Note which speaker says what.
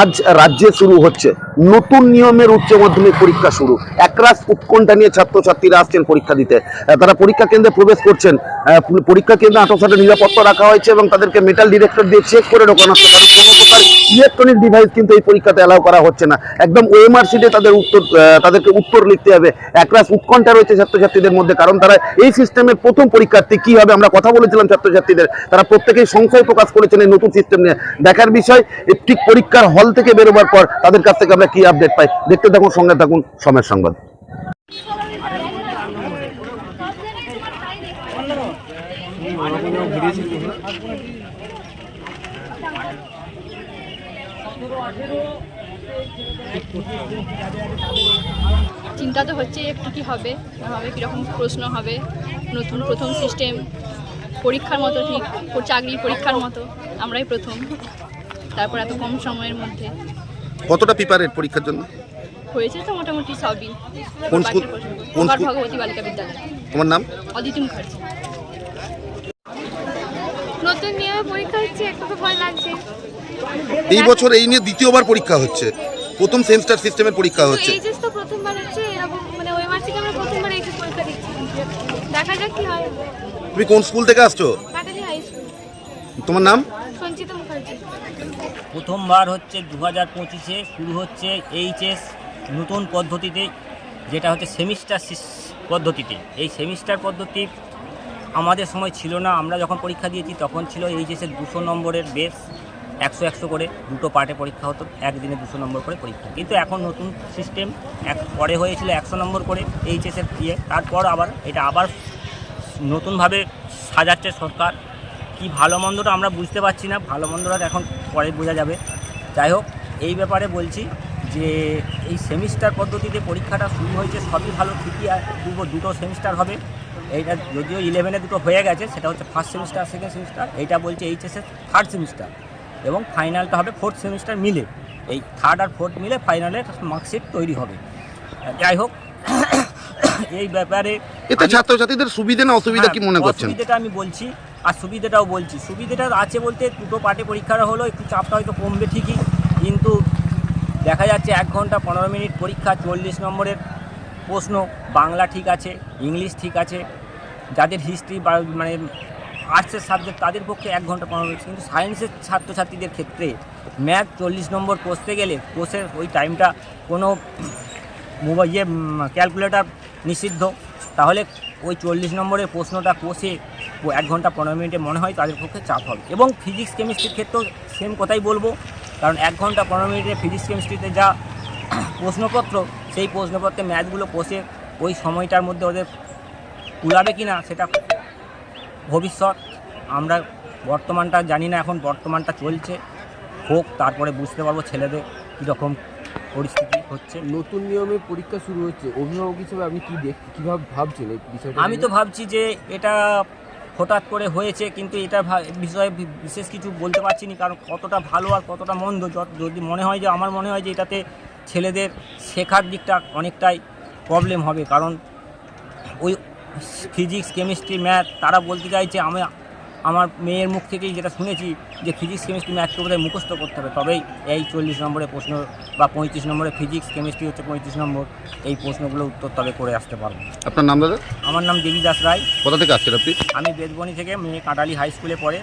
Speaker 1: আজ রাজ্যে শুরু হচ্ছে। নতুন নিয়মের উচ্চ মাধ্যমিক পরীক্ষা শুরু। একরাশ উৎকণ্ঠা নিয়ে ছাত্রছাত্রীরা আসছেন পরীক্ষা দিতে। তারা পরীক্ষা কেন্দ্রে প্রবেশ করছেন। পরীক্ষা কেন্দ্রে আঠাশাটা নিরাপত্তা রাখা হয়েছে এবং তাদেরকে মেটাল ডিরেক্টর দিয়ে চেক করে ঢোকানো হচ্ছে। কারণ কোনো প্রকার ইলেকট্রনিক ডিভাইস কিন্তু এই পরীক্ষাতে অ্যালাউ করা হচ্ছে না। একদম ওএমআর শিটে তাদের উত্তর তাদেরকে উত্তর লিখতে হবে। একরাশ উৎকণ্ঠা রয়েছে ছাত্রছাত্রীদের মধ্যে, কারণ তারা এই সিস্টেমের প্রথম পরীক্ষার্থী, কি হবে আমরা কথা বলেছিলাম ছাত্রছাত্রীদের। তারা প্রত্যেকেই সংশয় প্রকাশ করেছেন এই নতুন সিস্টেম নিয়ে। দেখার বিষয় ঠিক পরীক্ষার হল থেকে বেরোবার পর তাদের কাছ থেকে আমরা কি আপডেট পাই? দেখতে থাকুন, সঙ্গে থাকুন সময়ের সংবাদ।
Speaker 2: চিন্তা তো হচ্ছে একটু কি হবে না হবে কীরকম প্রশ্ন হবে নতুন প্রথম সিস্টেম পরীক্ষার মতো ঠিক চাকরির পরীক্ষার মতো আমরাই প্রথম তারপর এত কম সময়ের মধ্যে।
Speaker 1: কতটা প্রিপারেট পরীক্ষার জন্য?
Speaker 2: হয়েছে তো মোটামুটি সবই।
Speaker 1: কোন স্কুল? কোন স্কুল?
Speaker 2: ভগবতী বালিকা বিদ্যালয়।
Speaker 1: তোমার নাম?
Speaker 2: অদিতি মুখার্জি।
Speaker 3: নতুন নিয়মে পরীক্ষা হচ্ছে একটু তো ভয় লাগছে।
Speaker 1: এই বছর এই নিয়ে দ্বিতীয়বার পরীক্ষা হচ্ছে। প্রথম সেমিস্টার সিস্টেমের পরীক্ষা হচ্ছে।
Speaker 3: এইচএস তো প্রথমবার হচ্ছে এরকম মানে হয়।
Speaker 1: তুমি কোন স্কুল থেকে আসছো?
Speaker 3: কাটালি হাই স্কুল
Speaker 1: তোমার নাম?
Speaker 4: প্রথমবার হচ্ছে দু হাজার পঁচিশে শুরু হচ্ছে এইচএস নতুন পদ্ধতিতে যেটা হচ্ছে সেমিস্টার পদ্ধতিতে। এই সেমিস্টার পদ্ধতি আমাদের সময় ছিল না। আমরা যখন পরীক্ষা দিয়েছি তখন ছিল এইচএসের দুশো নম্বরের বেস একশো একশো করে দুটো পার্টে পরীক্ষা হতো, একদিনে দুশো নম্বর করে পরীক্ষা। কিন্তু এখন নতুন সিস্টেম এক পরে হয়েছিল একশো নম্বর করে এইচএসের ইয়ে তারপর আবার এটা আবার নতুনভাবে সাজাচ্ছে সরকার। কি ভালো মন্দটা আমরা বুঝতে পারছি না, ভালো মন্দটা এখন পরে বোঝা যাবে। যাই হোক, এই ব্যাপারে বলছি যে এই সেমিস্টার পদ্ধতিতে পরীক্ষাটা শুরু হয়েছে, সবই ভালো, ঠিকই দুটো দুটো সেমিস্টার হবে। এইটা যদিও ইলেভেনে দুটো হয়ে গেছে, সেটা হচ্ছে ফার্স্ট সেমিস্টার সেকেন্ড সেমিস্টার এইটা বলছে এইচএসের থার্ড সেমিস্টার এবং ফাইনালটা হবে ফোর্থ সেমিস্টার মিলে। এই থার্ড আর ফোর্থ মিলে ফাইনালের মার্কশিট তৈরি হবে। যাই হোক এই ব্যাপারে
Speaker 1: এতে ছাত্রছাত্রীদের সুবিধা না অসুবিধা কি
Speaker 4: হ্যাঁ,
Speaker 1: মনে করছেন?
Speaker 4: অসুবিধাটা আমি বলছি আর সুবিধাটাও বলছি। সুবিধাটা আছে বলতে দুটো পার্টে পরীক্ষাটা হলো একটু চাপটা হয়তো কমবে ঠিকই কিন্তু দেখা যাচ্ছে এক ঘণ্টা পনেরো মিনিট পরীক্ষা চল্লিশ নম্বরের প্রশ্ন বাংলা ঠিক আছে ইংলিশ ঠিক আছে যাদের হিস্ট্রি বা মানে আর্টসের সাবজেক্ট তাদের পক্ষে এক ঘণ্টা পনেরো মিনিট কিন্তু সায়েন্সের ছাত্রছাত্রীদের ক্ষেত্রে ম্যাথ চল্লিশ নম্বর কষতে গেলে কোষের ওই টাইমটা কোনো মোবাইল ইয়ে ক্যালকুলেটার নিষিদ্ধ। তাহলে ওই চল্লিশ নম্বরের প্রশ্নটা কষে এক ঘণ্টা পনেরো মিনিটে মনে হয় তাদের পক্ষে চাপ হবে। এবং ফিজিক্স কেমিস্ট্রির ক্ষেত্রেও সেম কথাই বলব। কারণ এক ঘণ্টা পনেরো মিনিটে ফিজিক্স কেমিস্ট্রিতে যা প্রশ্নপত্র, সেই প্রশ্নপত্রে ম্যাথগুলো কষে ওই সময়টার মধ্যে ওদের কুলাবে কি না সেটা ভবিষ্যৎ আমরা বর্তমানটা জানি না এখন বর্তমানটা চলছে। হোক তারপরে বুঝতে পারব ছেলেদের কীরকম পরিস্থিতি হচ্ছে।
Speaker 5: নতুন নিয়মে পরীক্ষা শুরু হচ্ছে অভিভাবক হিসেবে আপনি কি দেখ কীভাবে ভাবছেন এই বিষয়টা
Speaker 4: আমি তো ভাবছি যে এটা হঠাৎ করে হয়েছে কিন্তু এটা বিষয়ে বিশেষ কিছু বলতে পারছি না কারণ কতটা ভালো আর কতটা মন্দ যত- যদি মনে হয় যে আমার মনে হয় যে এটাতে ছেলেদের শেখার দিকটা অনেকটাই প্রবলেম হবে কারণ ওই ফিজিক্স কেমিস্ট্রি ম্যাথ তারা বলতে চাইছে আমি আমার মেয়ের মুখ থেকেই যেটা শুনেছি যে ফিজিক্স কেমিস্ট্রি ম্যাথকে বোধহয় মুখস্থ করতে হবে। তবেই এই চল্লিশ নম্বরের প্রশ্ন বা পঁয়ত্রিশ নম্বরে ফিজিক্স কেমিস্ট্রি হচ্ছে পঁয়ত্রিশ নম্বর। এই প্রশ্নগুলো উত্তর তবে করে আসতে পারব।
Speaker 1: আপনার নাম দাদা?
Speaker 4: আমার নাম দেবী দাস রায়।
Speaker 1: কোথা থেকে আসছেন আপনি?
Speaker 4: আমি বেদবনি থেকে মেয়ে কাটালি হাই স্কুলে পড়ে।